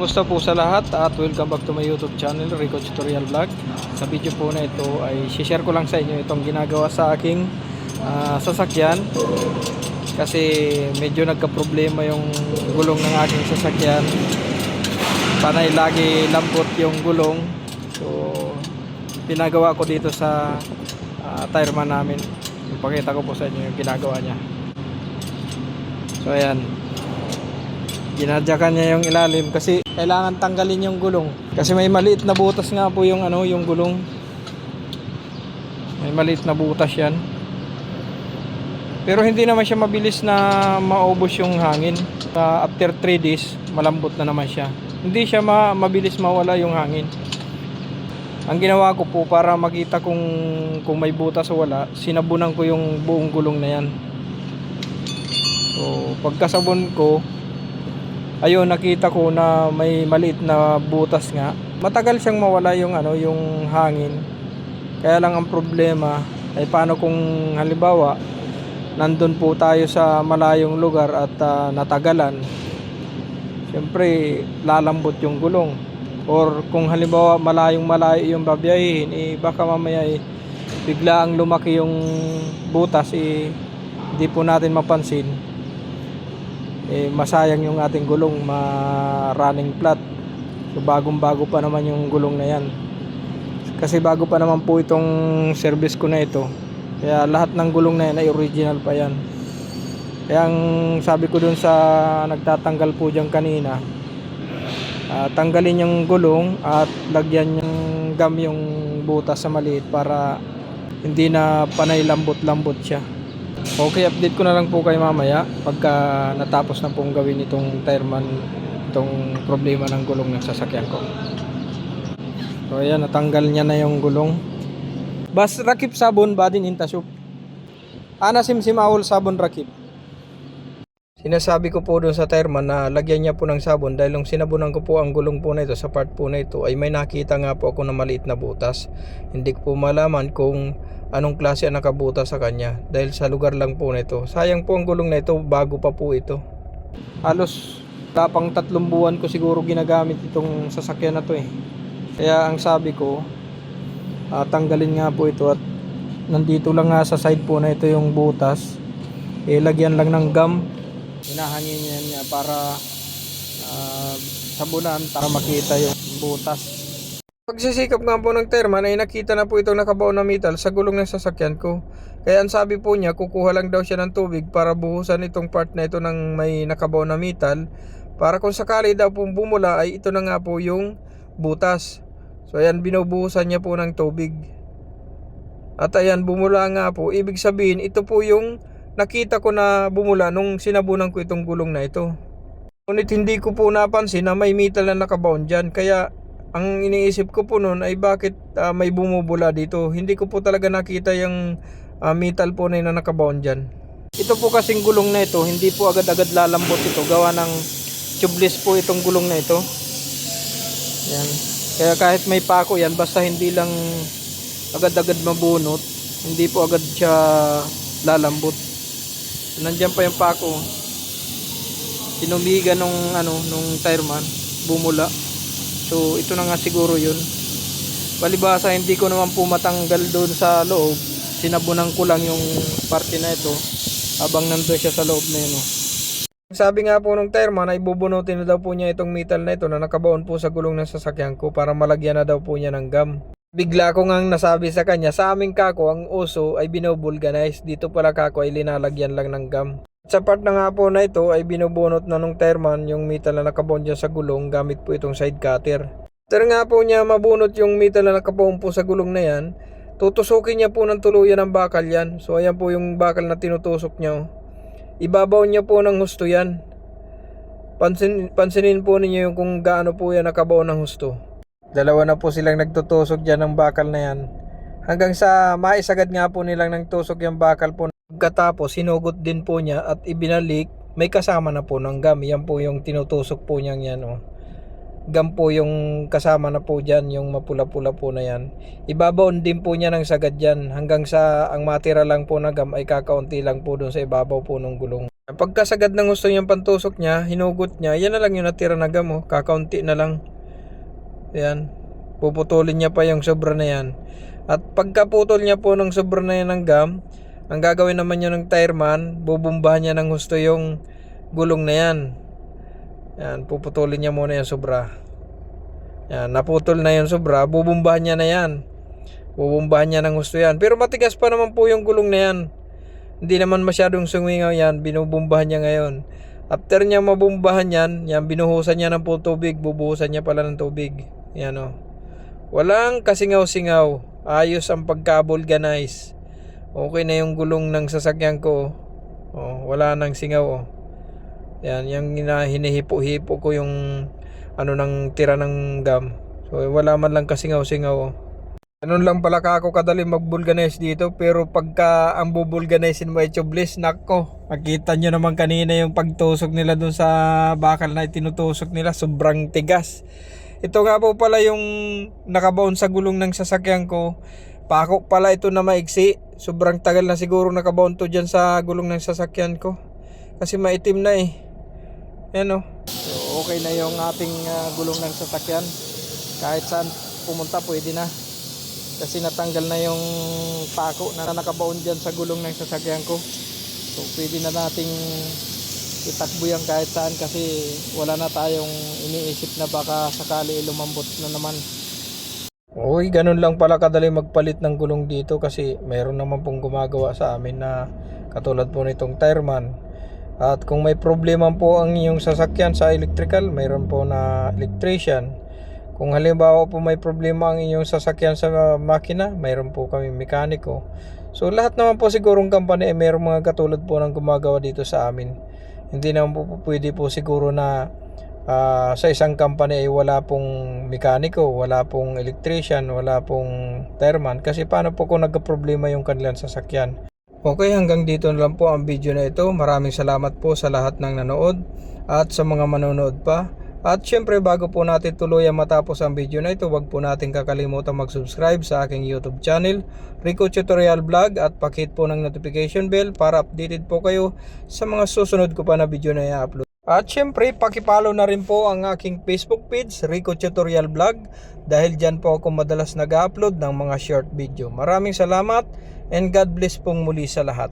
Kumusta po sa lahat at welcome back to my YouTube channel Rico Tutorial Vlog. Sa video po na ito ay share ko lang sa inyo itong ginagawa sa aking ah, sasakyan kasi medyo nagka-problema yung gulong ng aking sasakyan. Panay lagi lambot yung gulong. So pinagawa ko dito sa uh, tireman namin. Ipakita ko po sa inyo yung ginagawa niya. So ayan, ginadyakan niya yung ilalim kasi kailangan tanggalin yung gulong. Kasi may maliit na butas nga po yung ano yung gulong. May maliit na butas yan. Pero hindi naman siya mabilis na maubos yung hangin. Ah, after 3 days malambot na naman siya. Hindi siya ma mabilis mawala yung hangin. Ang ginawa ko po para makita kung kung may butas o wala sinabunan ko yung buong gulong na yan. So pagkasabon ko ayun nakita ko na may maliit na butas nga. Matagal siyang mawala yung ano yung hangin. Kaya lang ang problema ay paano kung halimbawa nandun po tayo sa malayong lugar at ah, natagalan. Siyempre lalambot yung gulong. Or kung halimbawa malayong malayo yung babiyahin eh baka mamaya eh, bigla ang lumaki yung butas eh hindi po natin mapansin eh, masayang yung ating gulong ma running flat. So bagong bago pa naman yung gulong na yan. Kasi bago pa naman po itong service ko na ito. Kaya lahat ng gulong na yan ay original pa yan. Kaya ang sabi ko dun sa nagtatanggal po dyan kanina ah, tanggalin yung gulong at lagyan yung gum yung butas sa maliit para hindi na panay lambot-lambot siya Okay, update ko na lang po kayo mamaya pagka natapos na pong gawin itong tireman itong problema ng gulong ng sasakyan ko. So ayan, natanggal niya na yung gulong. Bas rakip sabon badin intasyo. Ana simsim awol sabon rakip. Sinasabi ko po doon sa tireman na lagyan niya po ng sabon dahil nung sinabunan ko po ang gulong po na ito sa part po na ito ay may nakita nga po ako na maliit na butas. Hindi ko po malaman kung anong klase ang nakabutas sa kanya dahil sa lugar lang po na ito. Sayang po ang gulong na ito, bago pa po ito. Halos tapang tatlong buwan ko siguro ginagamit itong sasakyan na to eh. Kaya ang sabi ko, ah, tanggalin nga po ito at nandito lang nga sa side po na ito yung butas. Eh, lagyan lang ng gum. Hinahangin niya para ah, sabunan para makita yung butas. Pagsisikap nga po ng terman ay nakita na po itong nakabaon na metal sa gulong ng sasakyan ko. Kaya ang sabi po niya, kukuha lang daw siya ng tubig para buhusan itong part na ito ng may nakabaon na metal. Para kung sakali daw pong bumula ay ito na nga po yung butas. So ayan, binubuhusan niya po ng tubig. At ayan, bumula nga po. Ibig sabihin, ito po yung nakita ko na bumula nung sinabunan ko itong gulong na ito. Ngunit hindi ko po napansin na may metal na nakabaon dyan. Kaya ang iniisip ko po noon ay bakit ah, may bumubula dito. Hindi ko po talaga nakita yung ah, metal po na yun na nakabaon dyan. Ito po kasing gulong na ito, hindi po agad-agad lalambot ito. Gawa ng tubeless po itong gulong na ito. Yan. Kaya kahit may pako yan, basta hindi lang agad-agad mabunot, hindi po agad siya lalambot. Nandiyan pa yung pako. Sinumiga nung ano, nung tireman, bumula. So ito na nga siguro yun. Palibasa hindi ko naman po matanggal doon sa loob. Sinabunan ko lang yung parte na ito habang nandun siya sa loob na yun. oh. Sabi nga po nung tireman ay bubunutin na daw po niya itong metal na ito na nakabaon po sa gulong ng sasakyan ko para malagyan na daw po niya ng gum. Bigla ko ngang nasabi sa kanya, sa aming kako ang uso ay binobulganize. Dito pala kako ay linalagyan lang ng gum. Sa part na nga po na ito ay binubunot na nung tireman yung metal na nakabaon dyan sa gulong gamit po itong side cutter. After nga po niya mabunot yung metal na nakabaon po sa gulong na yan, tutusukin niya po ng tuluyan ng bakal yan. So ayan po yung bakal na tinutusok niya. oh. Ibabaw niya po ng husto yan. Pansin, pansinin po ninyo yung kung gaano po yan nakabaw ng husto. Dalawa na po silang nagtutusok dyan ng bakal na yan. Hanggang sa maisagad nga po nilang ng tusok yung bakal po. Pagkatapos, sinugot din po niya at ibinalik. May kasama na po ng gum. Yan po yung tinutusok po niyang yan. Oh. Gum po yung kasama na po dyan, yung mapula-pula po na yan. Ibabaw din po niya ng sagad dyan hanggang sa ang matira lang po na gum ay kakaunti lang po doon sa ibabaw po ng gulong. Pagkasagad ng gusto niyang pantusok niya, hinugot niya, yan na lang yung natira na gamo, kakaunti na lang. Yan. Puputulin niya pa yung sobra na yan. At pagkaputol niya po ng sobra na yan ng gum, ang gagawin naman niya ng tireman, bubumbahan niya ng gusto yung gulong na yan. Yan, puputulin niya muna yung sobra. Yan, naputol na yung sobra, bubumbahan niya na yan. Bubumbahan niya ng gusto yan. Pero matigas pa naman po yung gulong na yan. Hindi naman masyadong sumingaw yan, binubumbahan niya ngayon. After niya mabumbahan yan, yan binuhusan niya ng tubig, bubuhusan niya pala ng tubig. Yan o. Walang kasingaw-singaw. Ayos ang pagka-vulcanize. Okay na yung gulong ng sasakyan ko. Oh, wala nang singaw oh. Yan, yung hinihipo-hipo ko yung ano ng tira ng gum. So wala man lang kasingaw-singaw oh. Ganun lang pala ako kadali mag-vulcanize dito pero pagka ang bubulganizein mo ay tubeless, nako. Makita nyo naman kanina yung pagtusok nila dun sa bakal na itinutusok nila, sobrang tigas. Ito nga po pala yung nakabaon sa gulong ng sasakyan ko. Pako pala ito na maiksi. Sobrang tagal na siguro nakabaon to dyan sa gulong ng sasakyan ko. Kasi maitim na eh. Yan o. So, okay na yung ating ah, gulong ng sasakyan. Kahit saan pumunta pwede na. Kasi natanggal na yung pako na nakabaon dyan sa gulong ng sasakyan ko. So pwede na nating itakbo yan kahit saan kasi wala na tayong iniisip na baka sakali lumambot na naman. Uy, ganun lang pala kadali magpalit ng gulong dito kasi meron naman pong gumagawa sa amin na katulad po nitong tireman. At kung may problema po ang inyong sasakyan sa electrical, mayroon po na electrician. Kung halimbawa po may problema ang inyong sasakyan sa makina, mayroon po kami mekaniko. So lahat naman po sigurong company ay mayroong mga katulad po ng gumagawa dito sa amin. Hindi naman po, po pwede po siguro na ah, sa isang company ay wala pong mekaniko, wala pong electrician, wala pong tireman. Kasi paano po kung nagka-problema yung kanilang sasakyan? Okay, hanggang dito na lang po ang video na ito. Maraming salamat po sa lahat ng nanood at sa mga manonood pa. At syempre bago po natin tuluyan matapos ang video na ito, wag po natin kakalimutan mag-subscribe sa aking YouTube channel, Rico Tutorial Vlog at pakit po ng notification bell para updated po kayo sa mga susunod ko pa na video na i-upload. At syempre, pakipollow na rin po ang aking Facebook page, Rico Tutorial Vlog, dahil dyan po ako madalas nag-upload ng mga short video. Maraming salamat and God bless pong muli sa lahat.